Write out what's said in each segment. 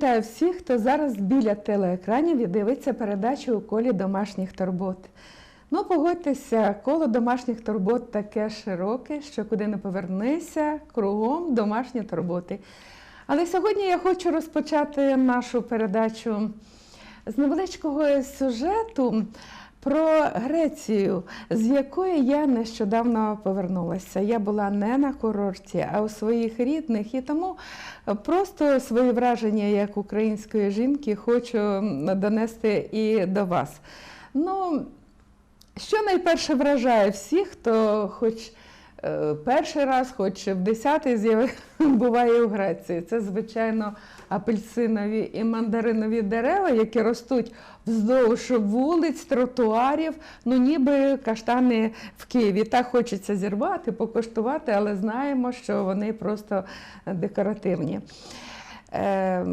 Вітаю всіх, хто зараз біля телеекранів і дивиться передачу у колі домашніх турбот. Ну, погодьтеся, коло домашніх турбот таке широке, що куди не повернися, кругом домашні турботи. Але сьогодні я хочу розпочати нашу передачу з невеличкого сюжету про Грецію, з якої я нещодавно повернулася. Я була не на курорті, а у своїх рідних, і тому просто свої враження як української жінки хочу донести і до вас. Ну, що найперше вражає всіх, хто хоч е, перший раз, хоч в десятий буває у Греції. Це, звичайно, апельсинові і мандаринові дерева, які ростуть вздовж вулиць, тротуарів, ну ніби каштани в Києві. Так хочеться зірвати, покуштувати, але знаємо, що вони просто декоративні. Е,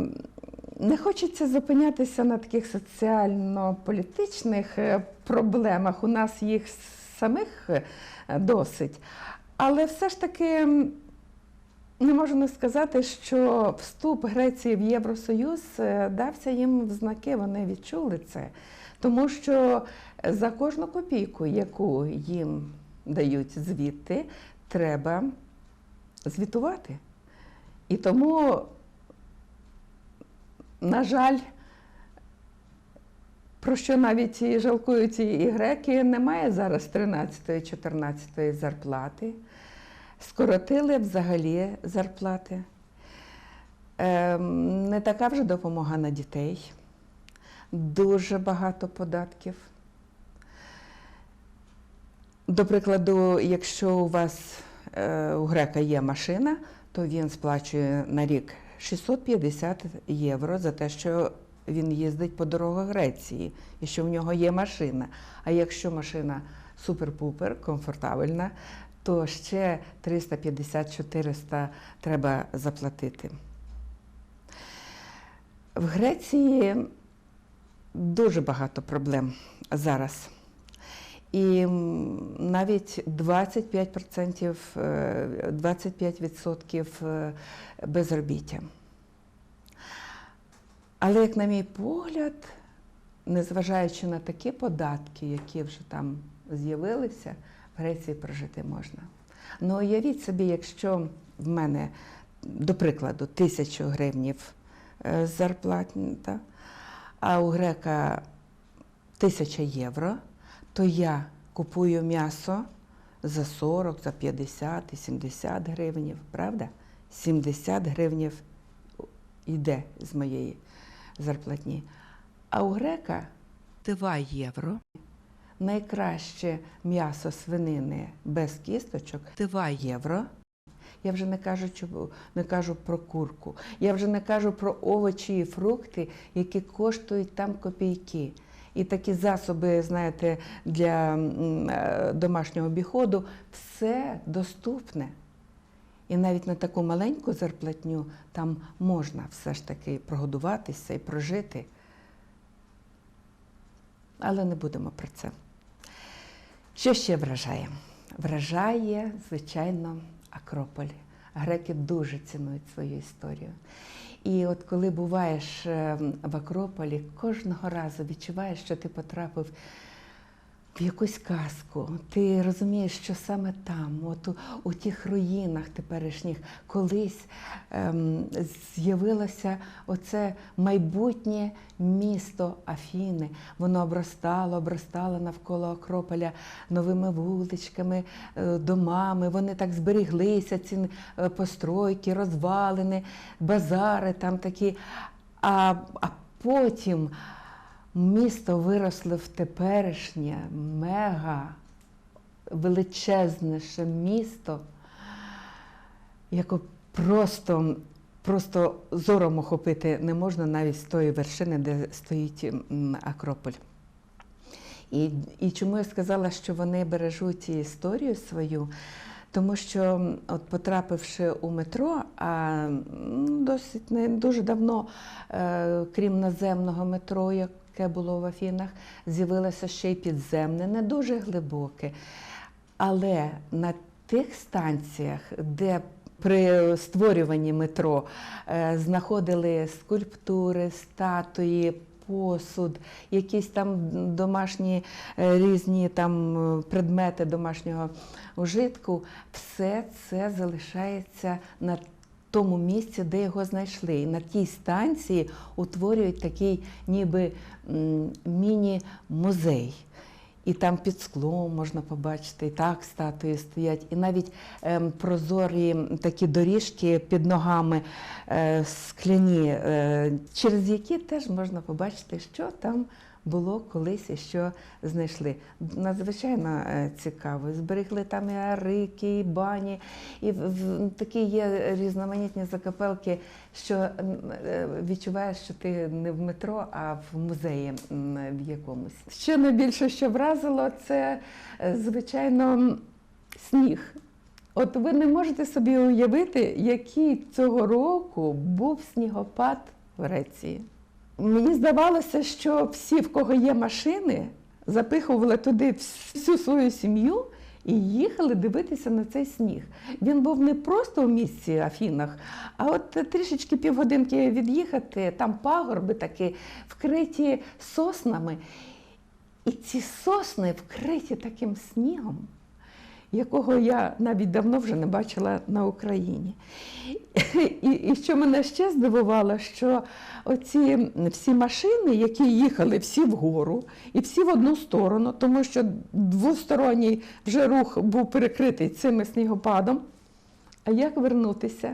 не хочеться зупинятися на таких соціально-політичних е, проблемах. У нас їх самих е, досить. Але все ж таки не можу не сказати, що вступ Греції в Євросоюз е, дався їм в знаки, вони відчули це. Тому що за кожну копійку, яку їм дають звідти, треба звітувати. І тому на жаль, про що навіть жалкують і греки, немає зараз 13-14 зарплати. Скоротили взагалі зарплати. Ем, Не така вже допомога на дітей. Дуже багато податків. До прикладу, якщо у вас е, у грека є машина, то він сплачує на рік 650 євро за те, що він їздить по дорогах Греції і що в нього є машина. А якщо машина супер-пупер, комфортабельна, то ще 350-400 треба заплатити. В Греції дуже багато проблем зараз. І навіть 25%, е, 25% е, безробіття. Але, як на мій погляд, незважаючи на такі податки, які вже там з'явилися, в Греції прожити можна. Ну, уявіть собі, якщо в мене, до прикладу, тисячу гривнів е, зарплата, а у грека тисяча євро, то я купую м'ясо за 40, за 50 і 70 гривнів, правда? 70 гривнів йде з моєї зарплатні. А у грека 2 євро. Найкраще м'ясо свинини без кісточок 2 євро. Я вже не кажу, не кажу про курку. Я вже не кажу про овочі і фрукти, які коштують там копійки. І такі засоби, знаєте, для е, домашнього обіходу все доступне. І навіть на таку маленьку зарплатню там можна все ж таки прогодуватися і прожити. Але не будемо про це. Що ще вражає? Вражає, звичайно, Акрополь. Греки дуже цінують свою історію. І от коли буваєш е, в Акрополі, кожного разу відчуваєш, що ти потрапив в якусь казку. Ти розумієш, що саме там, от у, у тих руїнах теперішніх, колись ем, з'явилося оце майбутнє місто Афіни. Воно обростало, обростало навколо Акрополя новими вуличками, е, домами. Вони так зберіглися, ці е, постройки, розвалини, базари там такі. А, а потім місто виросло в теперішнє мега величезніше місто, яке просто, просто зором охопити не можна навіть з тої вершини, де стоїть Акрополь. І, і чому я сказала, що вони бережуть історію свою? Тому що, от потрапивши у метро, а досить не дуже давно, е, крім наземного метро, яке було в Афінах, з'явилося ще й підземне, не дуже глибоке. Але на тих станціях, де При створюванні метро е, знаходили скульптури, статуї, посуд, якісь там домашні е, різні там е, предмети домашнього ужитку. Все це залишається на тому місці, де його знайшли. І на тій станції утворюють такий ніби міні-музей. І там під склом можна побачити, і так статуї стоять, і навіть ем, прозорі такі доріжки під ногами е, скляні, е, через які теж можна побачити, що там було колись що знайшли. Надзвичайно е, цікаво. Зберегли там і арики, і бані, і в, такі є різноманітні закапелки, що е, відчуваєш, що ти не в метро, а в музеї в якомусь. Ще найбільше, що вразило, це е, звичайно сніг. От ви не можете собі уявити, який цього року був снігопад в Греції. Мені здавалося, що всі, в кого є машини, запихували туди всю свою сім'ю і їхали дивитися на цей сніг. Він був не просто в місті Афінах, а от трішечки півгодинки від'їхати, там пагорби такі вкриті соснами. І ці сосни вкриті таким снігом, якого я навіть давно вже не бачила на Україні. І, і що мене ще здивувало, що оці всі машини, які їхали всі вгору і всі в одну сторону, тому що двосторонній вже рух був перекритий цим снігопадом. А як вернутися?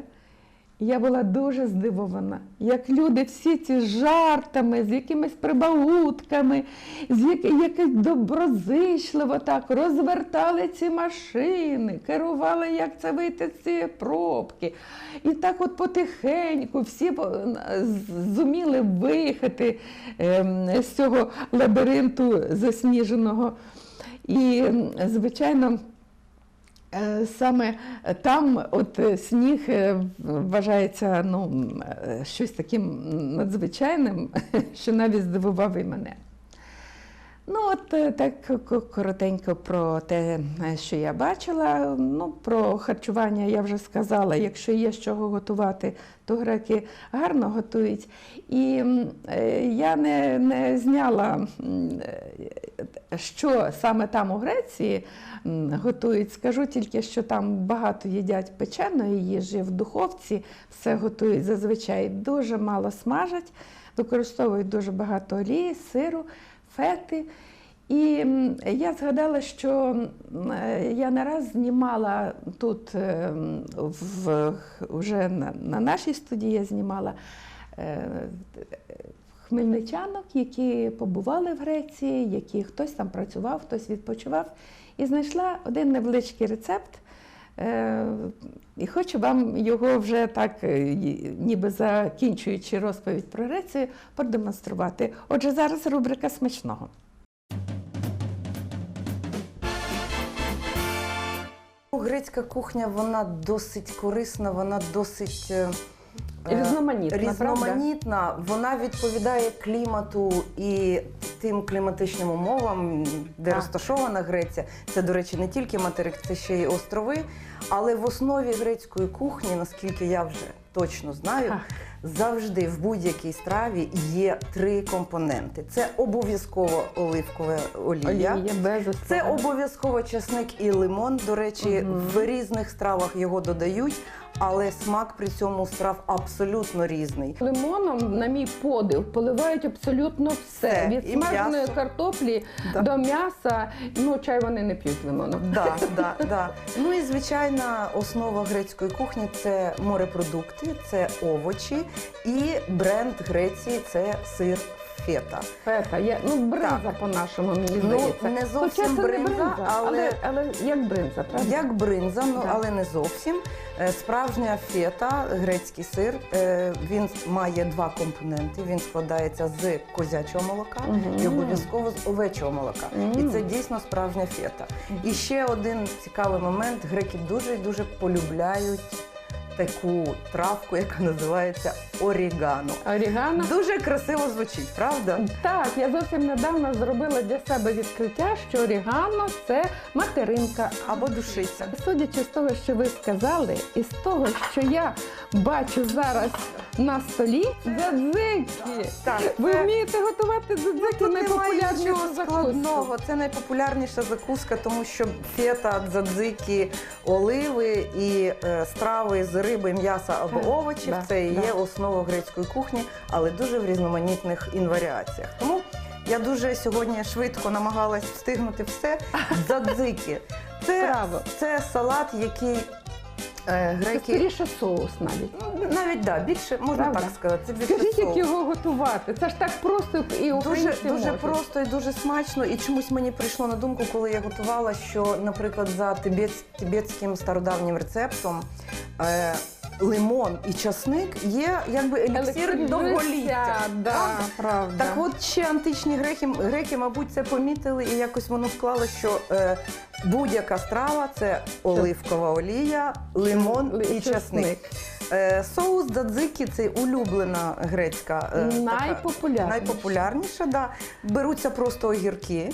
Я була дуже здивована, як люди всі ці жартами, з якимись прибаутками, з як, якось доброзичливо так розвертали ці машини, керували, як це вийти з цієї пробки. І так от потихеньку всі зуміли виїхати ем, з цього лабіринту засніженого. І, звичайно, Саме там от е, сніг е, вважається ну, е, щось таким надзвичайним, що навіть здивував і мене. Ну, от е, так коротенько про те, е, що я бачила. Ну, про харчування я вже сказала. Якщо є з чого готувати, то греки гарно готують. І е, я не, не зняла, що саме там у Греції готують. Скажу тільки, що там багато їдять печеної їжі в духовці, все готують зазвичай дуже мало смажать, використовують дуже багато олії, сиру фети. І я згадала, що е, я не раз знімала тут, е, в, вже на, на нашій студії я знімала е, хмельничанок, які побували в Греції, які хтось там працював, хтось відпочивав, і знайшла один невеличкий рецепт. Е, І хочу вам його вже так, е, ніби закінчуючи розповідь про Грецію, продемонструвати. Отже, зараз рубрика смачного. Грецька кухня вона досить корисна, вона досить е, Різноманітна, різноманітна. Вона відповідає клімату і тим кліматичним умовам, де а. розташована Греція. Це, до речі, не тільки материк, це ще й острови. Але в основі грецької кухні, наскільки я вже точно знаю, завжди в будь-якій страві є три компоненти: це обов'язково оливкова олія. Олія без Це обов'язково чесник і лимон. До речі, Мгм. в різних стравах його додають, але смак при цьому страв абсолютно різний. Лимоном, на мій подив, поливають абсолютно все. Все, Від і смаженої м'ясо. картоплі Да. до м'яса. Ну, чай вони не п'ють лимоном. Да, да, да. Ну і звичайна основа грецької кухні це морепродукти, це овочі і бренд Греції це сир фета. Фета, є, ну бринза Так. по-нашому, мені Ну, не зовсім Хоча це не бринза, але- але, але як бринза, правда? Як бринза, ну Так. але не зовсім. Е, Справжня фета, грецький сир, е, він має два компоненти. Він складається з козячого молока Мгм. і обов'язково з овечого молока. І це дійсно справжня фета. І ще один цікавий момент: греки дуже і дуже полюбляють таку травку, яка називається орігано. Орігано. Дуже красиво звучить, правда? Так, я зовсім недавно зробила для себе відкриття, що орігано це материнка. Або душиця. Судячи з того, що ви сказали, і з того, що я бачу зараз на столі, дзадзики. Так, Ви це- вмієте готувати дзадзики Тут немає нічого закуску. складного. Це найпопулярніша закуска, тому що фета, дзадзики, оливи і е, страви з риби, м'яса або Так, овочів да, це і да. є основа грецької кухні, але дуже в різноманітних інваріаціях. Тому я дуже сьогодні швидко намагалась встигнути все. Дзадзики. Це, Браво. це салат, який е, Це скоріше соус навіть. Ну, Навіть да, більше можна Правда? так сказати. Це більше Скажіть, як соус. його готувати? Це ж так просто і Дуже, українці дуже можуть. просто і дуже смачно. І чомусь мені прийшло на думку, коли я готувала, що, наприклад, за тибет, тибетським стародавнім рецептом е, лимон і часник є якби еліксир Елексир довголіття. життя, Да, Правда? правда. Так от ще античні греки, греки, мабуть, це помітили, і якось воно вклало, що е, будь-яка страва це оливкова олія, лимон і часник. Е, соус дадзики це улюблена грецька. е, така- Найпопулярніше. Найпопулярніша, да. Беруться просто огірки,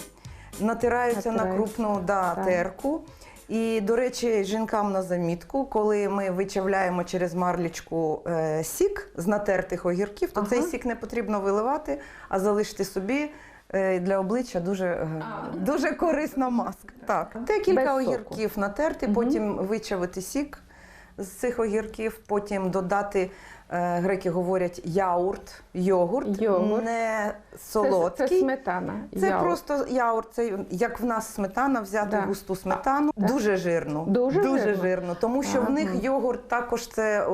натираються на крупну да, так. терку. І, до речі, жінкам на замітку, коли ми вичавляємо через марлічку е, сік з натертих огірків, то Ага. цей сік не потрібно виливати, а залишити собі. е, Для обличчя дуже, е, А. дуже корисна маска. Так, декілька огірків натерти, потім вичавити сік з цих огірків, потім додати, греки говорять, яурт, йогурт, Йогурт. не Це, солодкий. це сметана. Це яут. просто яурт, це як в нас сметана, взяти Да. густу сметану, Так. дуже жирну. Дуже жирну? жирно, тому що в них йогурт також це е,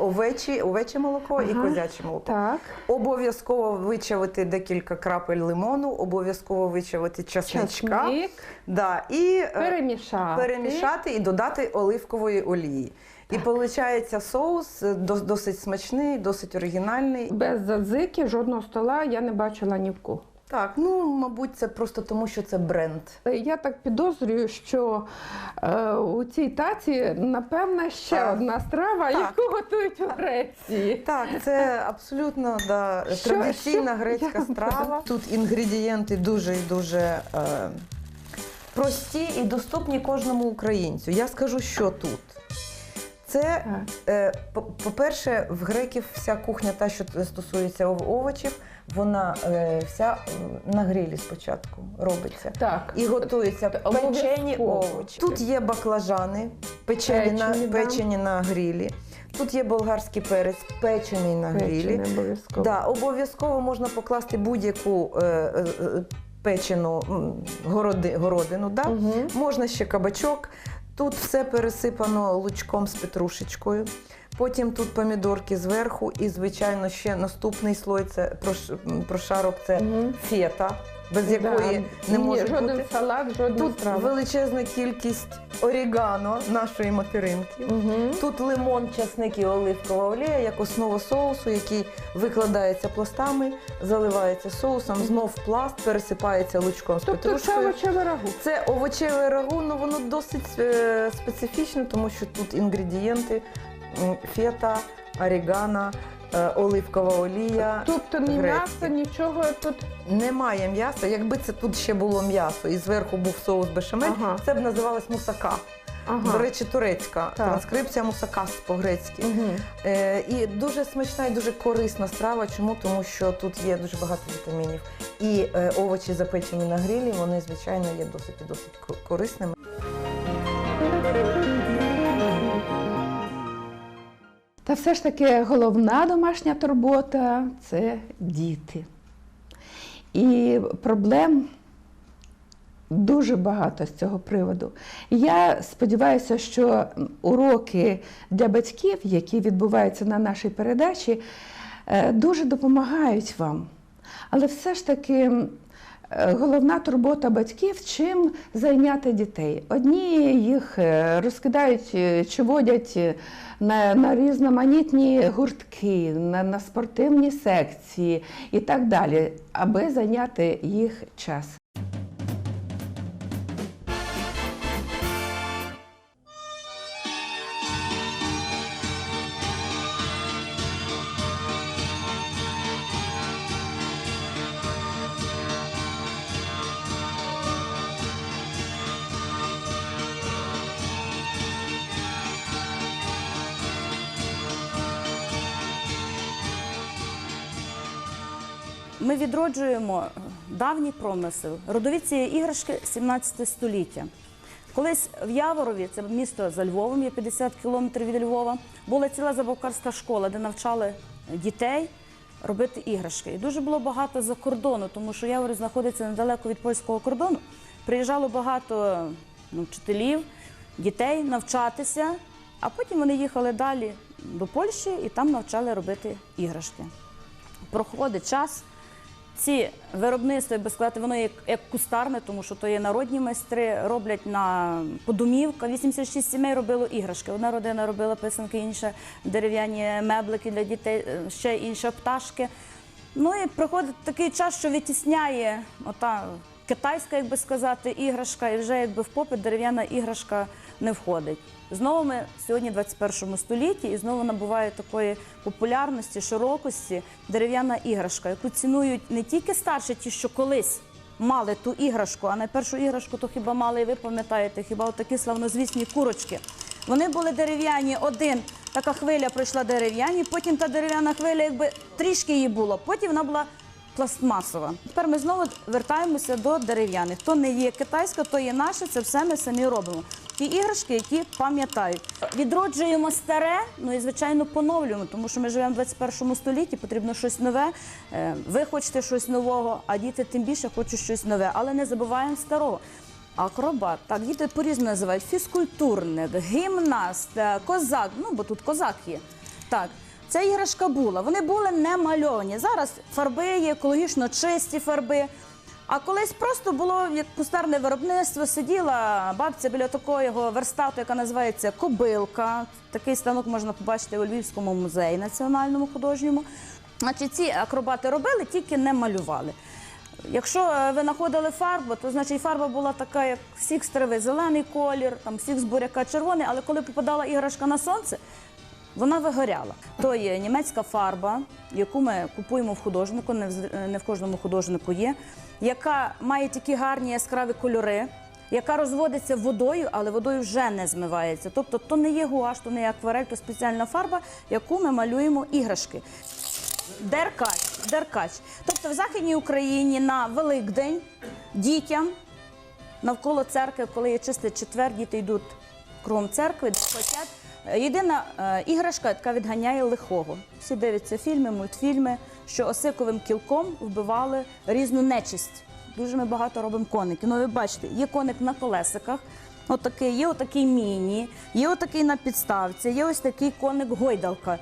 овечі, овече молоко і козяче молоко. Так. Обов'язково вичавити декілька крапель лимону, обов'язково вичавити часничка. Часник. Да, і е, Перемішати. перемішати і додати оливкової олії. І виходить соус е, досить смачний, досить оригінальний. Без задзики жодного стола я не бачила ні в кого. Так, ну мабуть, це просто тому, що це бренд. Е, Я так підозрюю, що е, у цій таці, напевно, ще Так. одна страва, Так. яку готують у Греції. Так, це абсолютно да, Що- традиційна що? грецька Я- страва. Тут інгредієнти дуже і дуже е, прості і доступні кожному українцю. Я скажу, що тут. Це, е, по- по-перше, в греків вся кухня, та, що стосується овочів, вона е, вся е, на грилі спочатку робиться. Так. І готуються печені овочі. Тут є баклажани, печені, Печені, на, печені на грилі. Тут є болгарський перець, печений на грилі. Обов'язково. Да, обов'язково можна покласти будь-яку е, е, печену городи, городину. Да? Угу. Можна ще кабачок. Тут все пересипано лучком з петрушечкою. Потім тут помідорки зверху, і, звичайно, ще наступний слой це прош- прошарок це фета, без якої не може жоден бути. салат, жодна Тут страва. величезна кількість орігано нашої материнки. Угу. Тут лимон, часник і оливкова олія як основа соусу, який викладається пластами, заливається соусом, знов пласт, пересипається лучком з Тобто це петрушкою. овочеве рагу. Це овочеве рагу, але воно досить е, специфічне, тому що тут інгредієнти м, фета, орігано, е, оливкова олія. Тобто ні м'яса, нічого тут. Немає м'яса. Якби це тут ще було м'ясо і зверху був соус бешамель, Ага. це б називалось мусака. Ага. До речі, турецька Так. транскрипція мусакас по-грецьки. Угу. Е, і дуже смачна і дуже корисна страва. Чому? Тому що тут є дуже багато вітамінів. І е, овочі запечені на грилі, вони, звичайно, є досить і досить ко- корисними. Та все ж таки головна домашня турбота це діти. І проблем дуже багато з цього приводу. Я сподіваюся, що уроки для батьків, які відбуваються на нашій передачі, е, дуже допомагають вам. Але все ж таки головна турбота батьків чим зайняти дітей. Одні їх е, розкидають е, чи водять е, на, на різноманітні гуртки, на, на спортивні секції і так далі, аби зайняти їх час. Ми відроджуємо давній промисел. Родові цієї іграшки 17 століття. Колись в Яворові, це місто за Львовом, є 50 кілометрів від Львова, була ціла забавкарська школа, де навчали дітей робити іграшки. І дуже було багато за кордону, тому що Яворів знаходиться недалеко від польського кордону. Приїжджало багато ну, вчителів, дітей навчатися, а потім вони їхали далі до Польщі і там навчали робити іграшки. Проходить час. Ці виробництва, би сказати, воно як, як кустарне, тому що то є народні майстри, роблять на подумівка. 86 сімей робило іграшки. Одна родина робила писанки, інша дерев'яні меблики для дітей, е, ще інша пташки. Ну і приходить такий час, що витісняє ота китайська, як би сказати, іграшка, і вже якби в попит дерев'яна іграшка не входить. Знову ми сьогодні в 21 столітті і знову набуває такої популярності, широкості дерев'яна іграшка, яку цінують не тільки старші, ті, що колись мали ту іграшку, а найпершу іграшку то хіба мали, і ви пам'ятаєте, хіба отакі славнозвісні курочки. Вони були дерев'яні один. Така хвиля пройшла дерев'яні, потім та дерев'яна хвиля, якби трішки її було, потім вона була пластмасова. Тепер ми знову вертаємося до дерев'яних. То не є китайська, то є наше, це все ми самі робимо. Ті іграшки, які пам'ятають. Відроджуємо старе, ну і звичайно поновлюємо, тому що ми живемо в 21 столітті, потрібно щось нове. Е, Ви хочете щось нового, а діти тим більше хочуть щось нове, але не забуваємо старого. Акробат, так діти по-різному називають фізкультурник, гімнаст, е, козак. Ну бо тут козак є. Так, ця іграшка була. Вони були не мальовані. Зараз фарби є, екологічно чисті фарби. А колись просто було як кустарне виробництво, сиділа бабця біля такого верстату, яка називається Кобилка. Такий станок можна побачити у Львівському музеї національному художньому. Значить, ці акробати робили, тільки не малювали. Якщо е, ви знаходили фарбу, то значить фарба була така, як сік з трави, зелений колір, там сік з буряка червоний, але коли попадала іграшка на сонце, вона вигоряла. То є німецька фарба, яку ми купуємо в художнику, не в, кожному художнику є, яка має такі гарні яскраві кольори, яка розводиться водою, але водою вже не змивається. Тобто то не є гуаш, то не є акварель, то спеціальна фарба, яку ми малюємо іграшки. Деркач, деркач. Тобто в Західній Україні на Великдень дітям навколо церкви, коли є чистий четвер, діти йдуть кругом церкви, хотять. Єдина е, іграшка, яка відганяє лихого. Всі дивляться фільми, мультфільми, що осиковим кілком вбивали різну нечисть. Дуже ми багато робимо коників. Ну, ви бачите, є коник на колесиках, отакий, є отакий міні, є отакий на підставці, є ось такий коник гойдалка.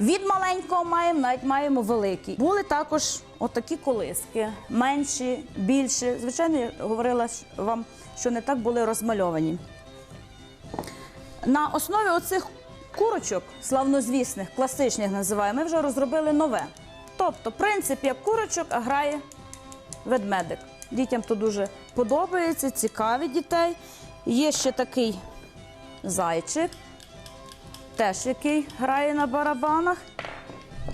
Від маленького маємо, навіть маємо великий. Були також отакі колиски, менші, більші. Звичайно, я говорила вам, що не так були розмальовані. На основі оцих курочок, славнозвісних, класичних називаємо, ми вже розробили нове. Тобто, принцип як курочок, а грає ведмедик. Дітям то дуже подобається, цікавить дітей. Є ще такий зайчик, теж який грає на барабанах.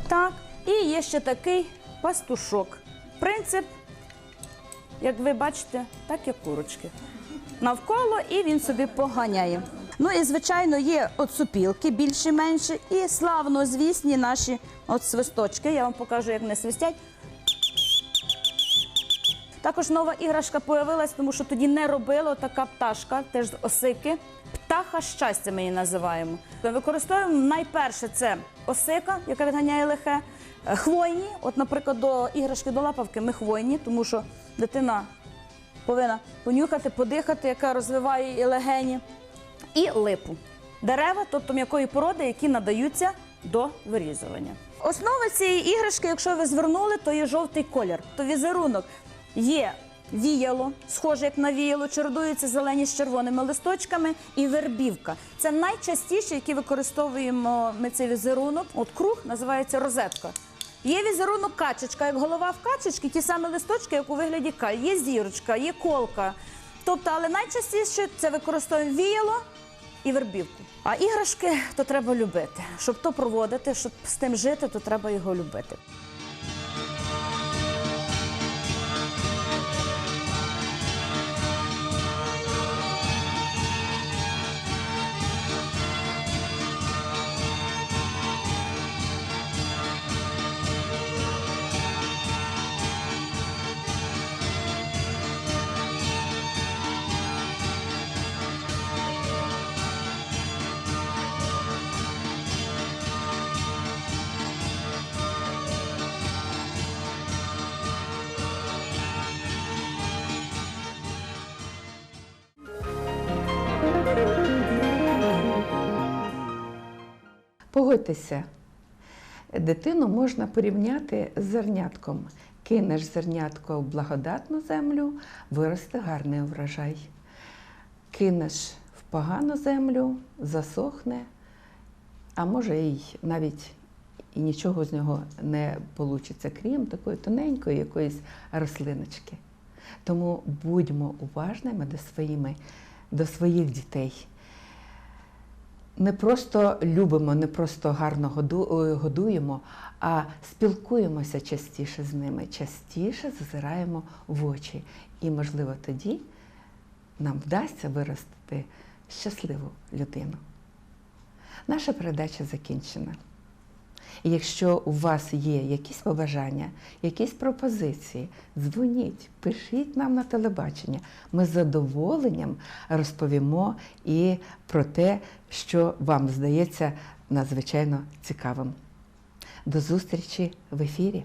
Так. І є ще такий пастушок. Принцип, як ви бачите, так як курочки. Навколо і він собі поганяє. Ну і звичайно є от супілки більші менші, і славно звісні наші от свисточки. Я вам покажу, як вони свистять. Також нова іграшка появилась, тому що тоді не робила така пташка, теж з осики. Птаха щастя ми її називаємо. Використовуємо найперше це осика, яка відганяє лихе, е, хвойні. От, наприклад, до іграшки до лапавки ми хвойні, тому що дитина повинна понюхати, подихати, яка розвиває і легені, і липу. Дерева, тобто м'якої породи, які надаються до вирізування. Основа цієї іграшки, якщо ви звернули, то є жовтий колір. То візерунок є віяло, схоже як на віяло, чередуються зелені з червоними листочками і вербівка. Це найчастіше, які використовуємо ми цей візерунок. От круг називається розетка. Є візерунок качечка, як голова в качечки, ті самі листочки, як у вигляді каль. Є зірочка, є колка. Тобто, але найчастіше це використовуємо віяло і вербівку. А іграшки то треба любити. Щоб то проводити, щоб з тим жити, то треба його любити. Погодьтеся, дитину можна порівняти з зернятком. Кинеш зернятко в благодатну землю, виросте гарний врожай. Кинеш в погану землю, засохне, а може й навіть і нічого з нього не вийде, крім такої тоненької якоїсь рослиночки. Тому будьмо уважними до, своїми, до своїх дітей. Не просто любимо, не просто гарно е, годуємо, а спілкуємося частіше з ними, частіше зазираємо в очі. І, можливо, тоді нам вдасться виростити щасливу людину. Наша передача закінчена. Якщо у вас є якісь побажання, якісь пропозиції, дзвоніть, пишіть нам на телебачення. Ми з задоволенням розповімо і про те, що вам здається надзвичайно цікавим. До зустрічі в ефірі!